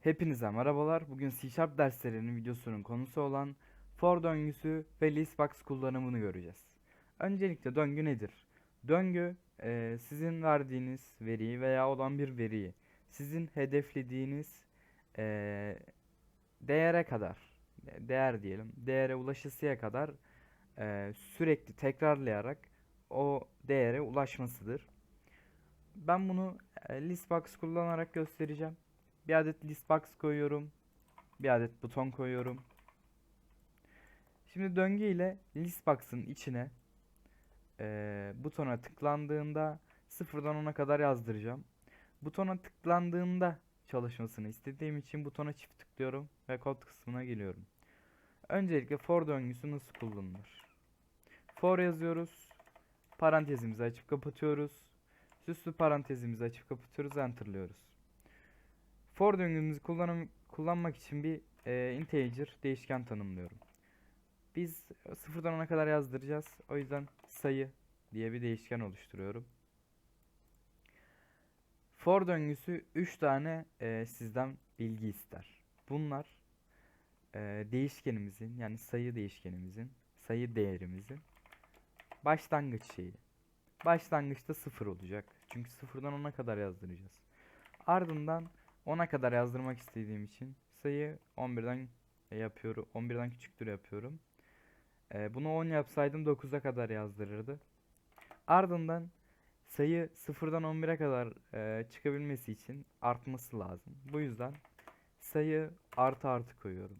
Hepinize merhabalar. Bugün C derslerinin videosunun konusu olan for döngüsü ve listbox kullanımını göreceğiz. Öncelikle döngü nedir? Döngü eee, sizin verdiğiniz veriyi veya olan bir veriyi sizin hedeflediğiniz eee, değere kadar e, değer diyelim değere ulaşısıya kadar eee, sürekli tekrarlayarak o değere ulaşmasıdır. Ben bunu e, listbox kullanarak göstereceğim. Bir adet listbox koyuyorum. Bir adet buton koyuyorum. Şimdi döngü ile listbox'ın içine eee, butona tıklandığında sıfırdan 10'a kadar yazdıracağım. Butona tıklandığında çalışmasını istediğim için butona çift tıklıyorum ve kod kısmına geliyorum. Öncelikle for döngüsü nasıl kullanılır? For yazıyoruz. Parantezimizi açıp kapatıyoruz. Süslü parantezimizi açıp kapatıyoruz. Enter'lıyoruz. For döngümüzü kullanım, kullanmak için bir e, integer değişken tanımlıyorum. Biz sıfırdan 10'a kadar yazdıracağız. O yüzden sayı diye bir değişken oluşturuyorum. For döngüsü 3 tane e, sizden bilgi ister. Bunlar e, değişkenimizin yani sayı değişkenimizin sayı değerimizin başlangıç şeyi. Başlangıçta 0 olacak. Çünkü sıfırdan 10'a kadar yazdıracağız. Ardından 10'a kadar yazdırmak istediğim için sayı 11'den yapıyorum. 11'den küçüktür yapıyorum. Ee, bunu 10 yapsaydım 9'a kadar yazdırırdı. Ardından sayı 0'dan 11'e kadar e, çıkabilmesi için artması lazım. Bu yüzden sayı artı artı koyuyorum.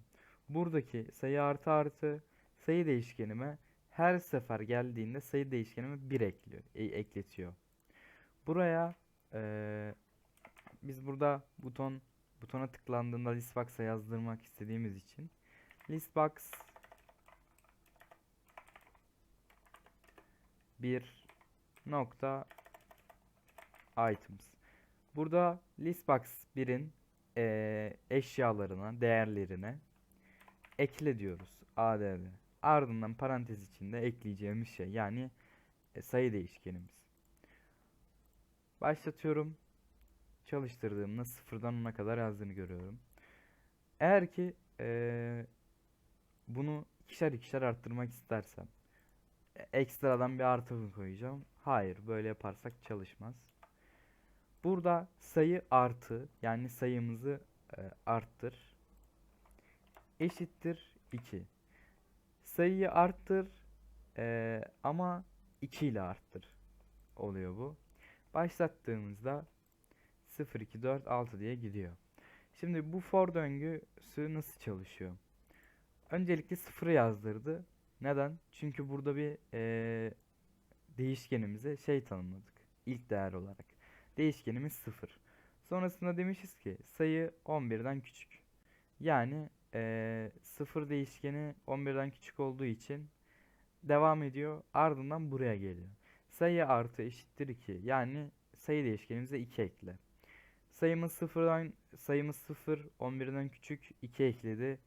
Buradaki sayı artı artı sayı değişkenime her sefer geldiğinde sayı değişkenime 1 ekliyor, e, ekletiyor. Buraya eee, biz burada buton butona tıklandığında listbox'a yazdırmak istediğimiz için listbox bir nokta items. Burada listbox 1'in eee, eşyalarına, değerlerine ekle diyoruz. add. Ardından parantez içinde ekleyeceğimiz şey yani e, sayı değişkenimiz. Başlatıyorum. Çalıştırdığımda sıfırdan 10'a kadar yazdığını görüyorum. Eğer ki eee, bunu ikişer ikişer arttırmak istersem e, ekstradan bir artı koyacağım. Hayır, böyle yaparsak çalışmaz. Burada sayı artı yani sayımızı e, arttır eşittir 2. Sayıyı arttır eee, ama 2 ile arttır oluyor bu. Başlattığımızda 0, 2, 4, 6 diye gidiyor. Şimdi bu for döngüsü nasıl çalışıyor? Öncelikle 0'ı yazdırdı. Neden? Çünkü burada bir eee, değişkenimize şey tanımladık. İlk değer olarak. Değişkenimiz 0. Sonrasında demişiz ki sayı 11'den küçük. Yani eee 0 değişkeni 11'den küçük olduğu için devam ediyor. Ardından buraya geliyor. Sayı artı eşittir 2. Yani sayı değişkenimize 2 ekle. Sayımız 0'dan sayımız 0 11'den küçük 2 ekledi.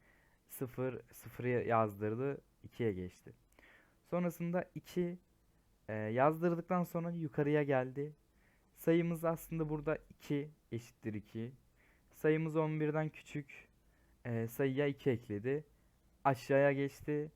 0 0'ı yazdırdı 2'ye geçti. Sonrasında 2 e, yazdırdıktan sonra yukarıya geldi. Sayımız aslında burada 2 eşittir 2. Sayımız 11'den küçük e, sayıya 2 ekledi. Aşağıya geçti.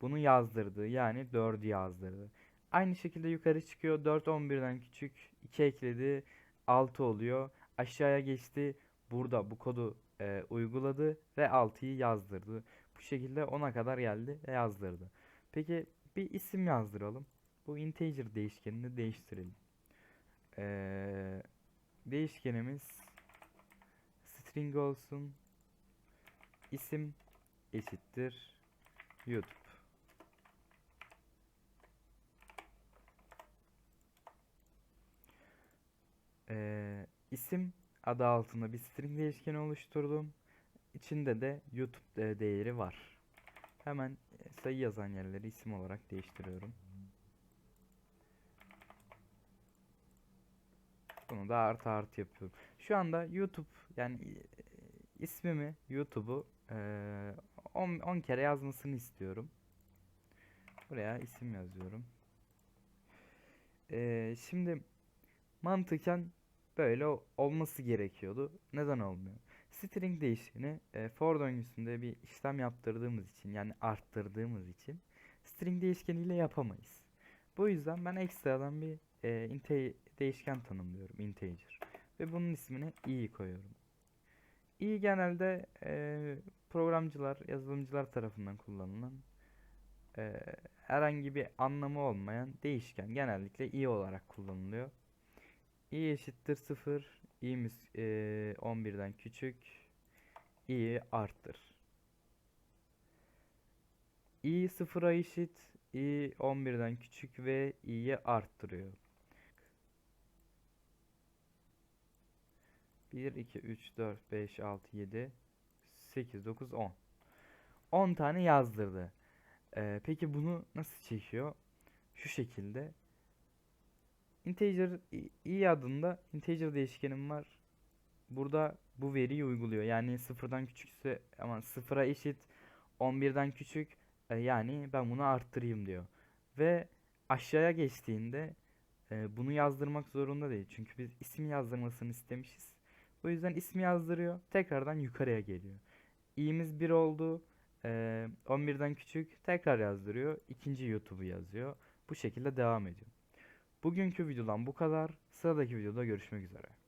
Bunu yazdırdı. Yani 4'ü yazdırdı. Aynı şekilde yukarı çıkıyor. 4 11'den küçük. 2 ekledi. 6 oluyor. Aşağıya geçti. Burada bu kodu e, uyguladı ve 6'yı yazdırdı. Bu şekilde 10'a kadar geldi ve yazdırdı. Peki bir isim yazdıralım. Bu integer değişkenini değiştirelim. Ee, değişkenimiz string olsun. İsim eşittir YouTube. Ee, isim adı altında bir string değişkeni oluşturdum. İçinde de YouTube de- değeri var. Hemen e, sayı yazan yerleri isim olarak değiştiriyorum. Bunu da artı artı yapıyorum. Şu anda YouTube yani ismimi YouTube'u eee, 10 10 kere yazmasını istiyorum. Buraya isim yazıyorum. Eee, şimdi Mantıken böyle olması gerekiyordu. Neden olmuyor? String değişkeni e, for döngüsünde bir işlem yaptırdığımız için yani arttırdığımız için string değişkeniyle yapamayız. Bu yüzden ben ekstradan bir e, değişken tanımlıyorum integer ve bunun ismini i koyuyorum. İ genelde e, programcılar, yazılımcılar tarafından kullanılan e, herhangi bir anlamı olmayan değişken genellikle i olarak kullanılıyor. i eşittir 0, i'miz e, 11'den küçük, i'yi arttır. i 0'a eşit, i 11'den küçük ve i'yi arttırıyor. 1, 2, 3, 4, 5, 6, 7, 8, 9, 10. 10 tane yazdırdı. Ee, peki bunu nasıl çekiyor? Şu şekilde. Integer i- adında integer değişkenim var. Burada bu veriyi uyguluyor. Yani sıfırdan küçükse ama sıfıra eşit 11'den küçük e, yani ben bunu arttırayım diyor. Ve aşağıya geçtiğinde e, bunu yazdırmak zorunda değil. Çünkü biz ismi yazdırmasını istemişiz. O yüzden ismi yazdırıyor. Tekrardan yukarıya geliyor. i'miz 1 oldu. Ee, 11'den küçük tekrar yazdırıyor. İkinci YouTube'u yazıyor. Bu şekilde devam ediyor. Bugünkü videodan bu kadar. Sıradaki videoda görüşmek üzere.